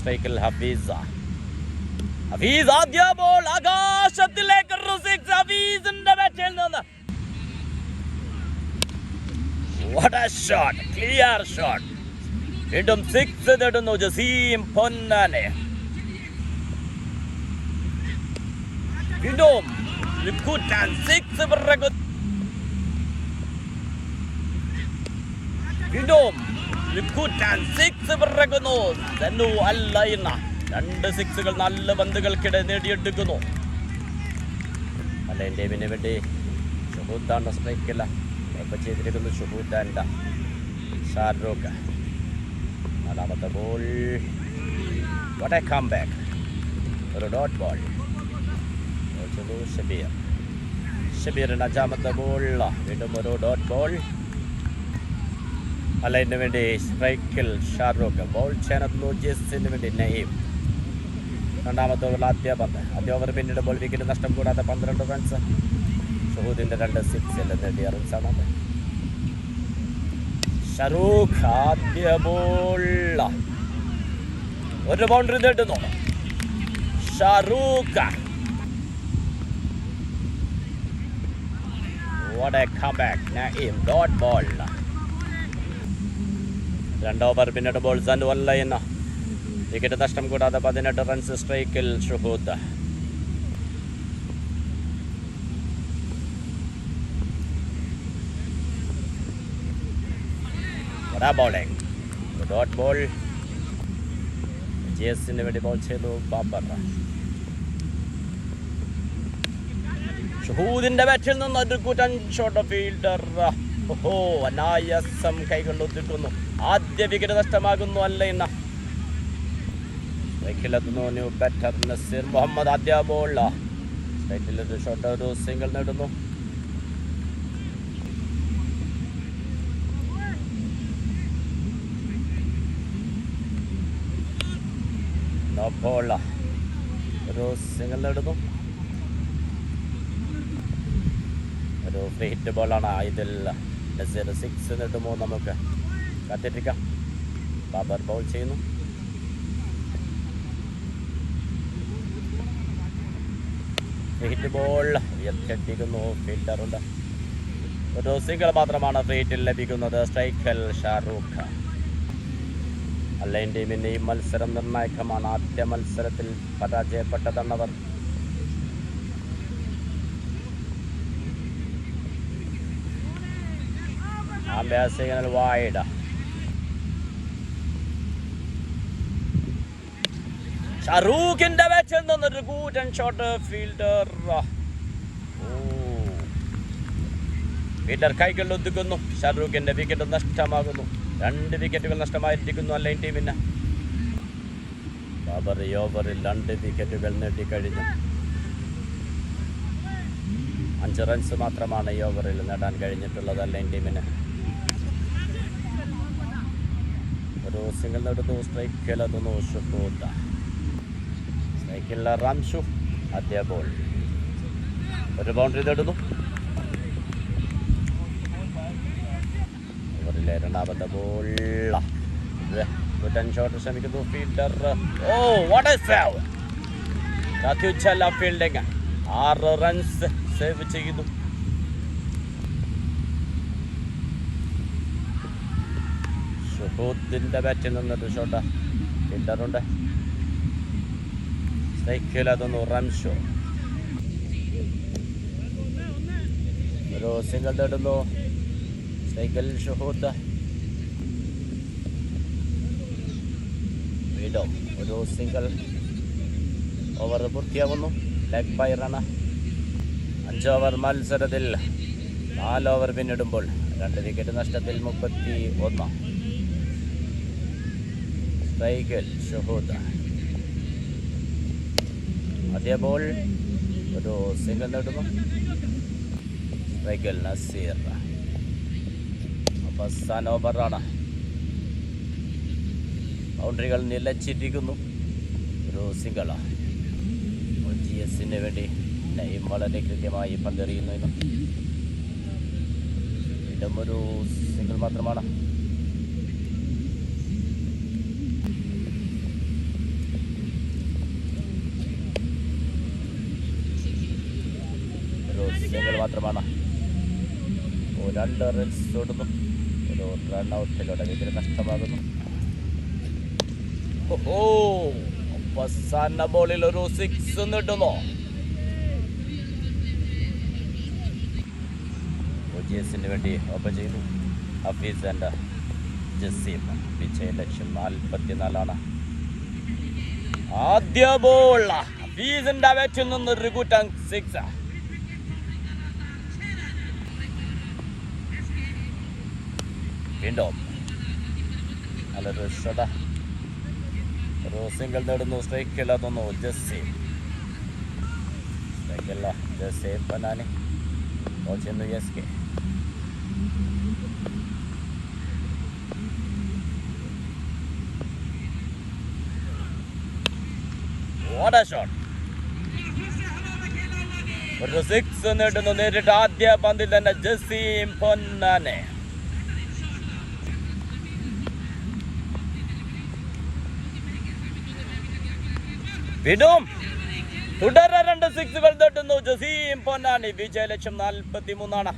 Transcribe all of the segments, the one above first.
സ്ട്രൈക്കിൽ ഹഫീസ. ഹഫീസ് ആദ്യ ആകാശത്തിലേക്ക് six. ഹഫീസിന്റെ ബാറ്റിൽ നിന്ന്. What a shot clear shot വീണ്ടും സിക്സ് നേടുന്നു ജസീം പൊന്നാനെ. വീണ്ടും സിക്സ് വീണ്ടും ലിക്കുറ്റാൻ സിക്സ് പിറകുന്നു സെന്നു അല്ല രണ്ട് സിക്സുകൾ നല്ല പന്തുകൾക്കിടെ നേടിയെടുക്കുന്നു. അല്ല എന്റെ പിന്നെ വേണ്ടി ഷുഹൂത്താന്റെ സ്ട്രൈക്കല്ല ഇപ്പം ചെയ്തിരിക്കുന്നു ഷുഹൂത്താന്റെ ഷാരൂഖ്. നാലാമത്തെ ബോൾ വട കം ബാക്ക് ഒരു ഡോട്ട് ബോൾ ഷബീർ. ഷബീറിന്റെ അഞ്ചാമത്തെ ബോൾ വീണ്ടും ഒരു ഡോട്ട് ബോൾ അലൈന് വേണ്ടി സ്ട്രൈക്കിൽ ഷാറൂഖ് ബോൾ ചേർന്നു ജെസ്സിന് വേണ്ടി നയീം രണ്ടാമത്തെ ഓവറിൽ ആദ്യ പന്ത്. ആദ്യ ഓവർ പിന്നീട് ബോൾ വിക്കറ്റ് നഷ്ടം കൂടാതെ പന്ത്രണ്ട് റൺസ് ഷഹൂദിന്റെ രണ്ട് സിക്സ് എല്ലാം നേടിയ റൺസാണ് അത്. ഷറൂഖ് ആദ്യ ബോൾ. ഒരു ബൗണ്ടറി നേടുന്നു. Shahrukh What a comeback. Naeem dot ball. രണ്ട് ഓവർ പിന്നീട് ആൻഡ് വൺ ലൈന വിക്കറ്റ് നഷ്ടം കൂടാതെ പതിനെട്ട് റൺസ് സ്ട്രൈക്കിൽ Shuhooth bowling dot ball G എസിന് വേണ്ടി ബോൾ ചെയ്തു ബാബർ. ഷുഹൂദിന്റെ ബാറ്റിൽ നിന്ന് ഒരു കൂറ്റൻ ഷോട്ട് ഫീൽഡർ ഓഹോ അനായാസം കൈകൊണ്ട് ഒത്തിട്ടുന്നു ആദ്യ വിക്കറ്റ് നഷ്ടമാകുന്നു അല്ല എന്ന ഇതില്ല മുഹമ്മദ് ഷോട്ട് നസീർ സിക്സ് നേടുമോ നമുക്ക്? കാത്തിരിക്കാം. ബാബർ ബൗൾ ചെയ്യുന്നു. ഹിറ്റ് ബോൾ ഉയർത്തിയടിക്കുന്നു ഫീൽഡറുണ്ട് ഒരു സിംഗിൾ മാത്രമാണ് ഫ്രീ ലഭിക്കുന്നത്. സ്ട്രൈക്കൽ ഷാറൂഖ്. അല്ലൈൻ ടീമിന്റെ ഈ മത്സരം നിർണായകമാണ്. ആദ്യ മത്സരത്തിൽ പരാജയപ്പെട്ടതെന്നവർ Signal wide. ഷറൂഖിന്റെ ബാറ്റിൽ നിന്നൊരു കൂറ്റൻ ഷോട്ട് ഫീൽഡർ ഫീൽഡർ കൈകളിൽ ഒതുക്കുന്നു. ഷറൂഖിന്റെ വിക്കറ്റ് നഷ്ടമാകുന്നു. രണ്ട് വിക്കറ്റുകൾ നഷ്ടമായിരിക്കുന്നു അല്ലെ ടീമിന് ബാബർ ഈ ഓവറിൽ രണ്ട് വിക്കറ്റുകൾ നേടിക്കഴിഞ്ഞു. അഞ്ച് റൺസ് മാത്രമാണ് ഈ ഓവറിൽ നേടാൻ കഴിഞ്ഞിട്ടുള്ളത് അല്ലെ ടീമിന് ഒരു സിംഗിൾ നേടുന്നു സ്ട്രൈക്കിലെത്തുന്നു ഷുക്കൂത്ത സ്ട്രൈക്കിലുള്ള റംഷു ആദ്യ ബോൾ. ഒരു ബൗണ്ടറി നേടുന്നു. ഓവറിലെ രണ്ടാമത്തെ ബോൾ ഷോട്ട് ശ്രമിക്കുന്നു. ഫീൽഡർ. ഓ വാട്ട് സേവ് അത്യുച്ചല്ല ഫീൽഡിങ് ആറ് റൺസ് സേവ് ചെയ്യുന്നു. ഷുഹൂദിന്റെ ബാറ്റിൽ നിന്നിട്ട് ഷോട്ടാ. ഫീൽഡറുണ്ട് സ്ട്രൈക്കിൽ അതൊന്ന് റംഷോ ഒരു സിംഗിൾ നേടുന്നു സ്ട്രൈക്കിൽ ഷുഹൂത്ത് വീണ്ടും ഒരു സിംഗിൾ ഓവർ പൂർത്തിയാകുന്നു ലെഗ് ബൈ റണ് അഞ്ച് ഓവർ മത്സരത്തിൽ നാല് ഓവർ പിന്നിടുമ്പോൾ രണ്ട് വിക്കറ്റ് നഷ്ടത്തിൽ മുപ്പത്തി ഒന്ന് സ്ട്രൈക്കിൽ ഷുഹൂദ് അതേ ബോൾ ഒരു സിംഗിൾ നേടുന്നു സ്ട്രൈക്കിൽ നസീർ അവസാന ഓവറാണ് ബൗണ്ടറികൾ നിലച്ചിരിക്കുന്നു. ഒരു സിംഗിളാണ് ജി എസിന് വേണ്ടി നയം വളരെ കൃത്യമായി പന്തെറിയുന്നു വീണ്ടും ഒരു സിംഗിൾ മാത്രമാണ്. മാത്രമാണ്. ഓ, രണ്ട് റൺസ് ഓടുന്നു ഒരു റൺ ഔട്ടിലൂടെ ഇതിന് നഷ്ടമാകുന്നു. ഓ അവസാന ബോളിൽ ഒരു സിക്സ് നേടുന്നു ഒജിഎസിന് വേണ്ടി ഓപ്പൺ ചെയ്തു. ഹഫീസ് ആൻഡ് ജസീം. വിജയ ലക്ഷ്യം നാൽപ്പത്തിനാലാണ്. ആദ്യ ബോൾ ഹഫീസിന്റെ അവറ്റിൽ നിന്ന് ഒരു കൂട്ടം സിക്സ് വീണ്ടും. നല്ലൊരു ശ്രദ്ധ. ഒരു സിംഗിൾ നേടുന്നു. സ്ട്രൈക്കില്ല തോന്നുന്നു. ജസീം സ്ട്രൈക്കില്ല ജസീം പനാനി ബോൾ ചെയ്യുന്നു S K What a shot. ഒരു സിക്സ് നേടുന്നു. നേരിട്ട് ആദ്യ പന്തിൽ തന്നെ ജസീം പൊന്നാനെ വീണ്ടും തുടരെ രണ്ട് സിക്സുകൾ തട്ടുന്നു. ജസീം പൊന്നാനി വിജയലക്ഷ്യം നാൽപ്പത്തി മൂന്നാണ്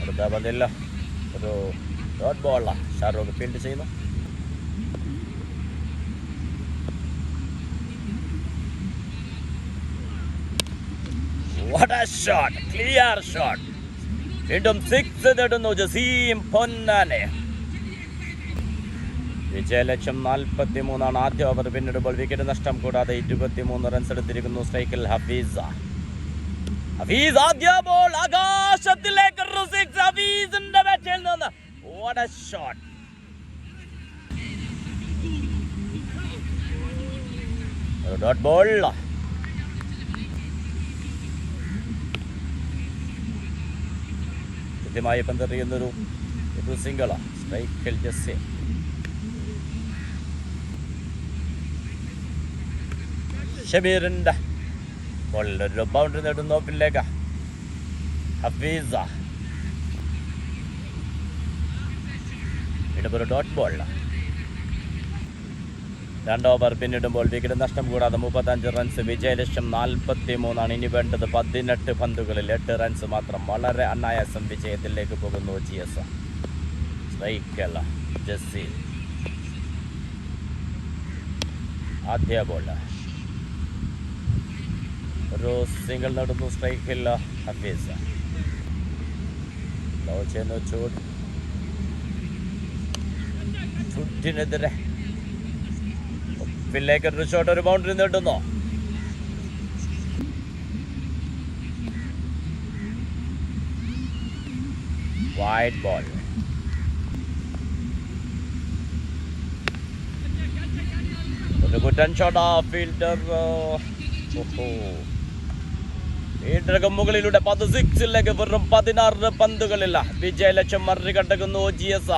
അടുത്ത ഒരു ഡോട്ട് ബോളാണ് ഷാറൂഖ് ഫീൽഡ് ചെയ്യുന്നു. What a shot! Clear shot! വീണ്ടും സിക്സ് നേടുന്നു ജസീം പൊന്നാനെ. വിജയലക്ഷ്യം നാൽപ്പത്തി മൂന്നാണ് ആദ്യ ഓവർ പിന്നിടുമ്പോൾ വിക്കറ്റ് നഷ്ടം കൂടാതെ ഇരുപത്തി മൂന്ന് റൺസ് എടുത്തിരിക്കുന്നു സ്ട്രൈക്കിൽ ഹഫീസ. ഹഫീസ് ആദ്യ ബോൾ ആകാശത്തിലേക്ക് ഹഫീസിന്റെ ബാറ്റിൽ നിന്ന്! ഒരു ഡോട്ട് ബോൾ കൃത്യമായി പന്തെറിയുന്നൊരു ഒരു സിംഗിള സ്ട്രൈക്കിൽ ഷബീറിന്റെ വളരെ ബൗണ്ടറി നേടുന്നു ഓപ്പിലേക്ക് ഹഫീസ. വീണ്ടും ഡോട്ട് ബോൾ രണ്ട് ഓവർ പിന്നിടുമ്പോൾ വിക്കറ്റ് നഷ്ടം കൂടാതെ മുപ്പത്തഞ്ച് റൺസ് വിജയലക്ഷ്യം നാൽപ്പത്തി മൂന്നാണ് ഇനി വേണ്ടത് പതിനെട്ട് പന്തുകളിൽ എട്ട് റൺസ് മാത്രം. വളരെ അനായാസം വിജയത്തിലേക്ക് പോകുന്നു ജി എസ് സ്ട്രൈക്കല്ല ജസ്സി. ആദ്യ ബോൾ ഒരു സിംഗിൾ നടന്നു സ്ട്രൈക്കില്ല ഹഫീസ്. ലോ ചുറ്റിനെതിരെ പിന്നിലേക്ക് ഒരു ഷോട്ട് ഒരു ബൗണ്ടറി നേടുന്നു വൈഡ് ബോൾ ഒരു കുറ്റൻ ഷോട്ട് ഫീൽഡർ ഫീൽഡർക്ക് മുകളിലൂടെ പത്ത് സിക്സിലേക്ക് വെറും പതിനാറ് പന്തുകളില്ല. വിജയലക്ഷ്യം മറികടക്കുന്നു ജി എസ്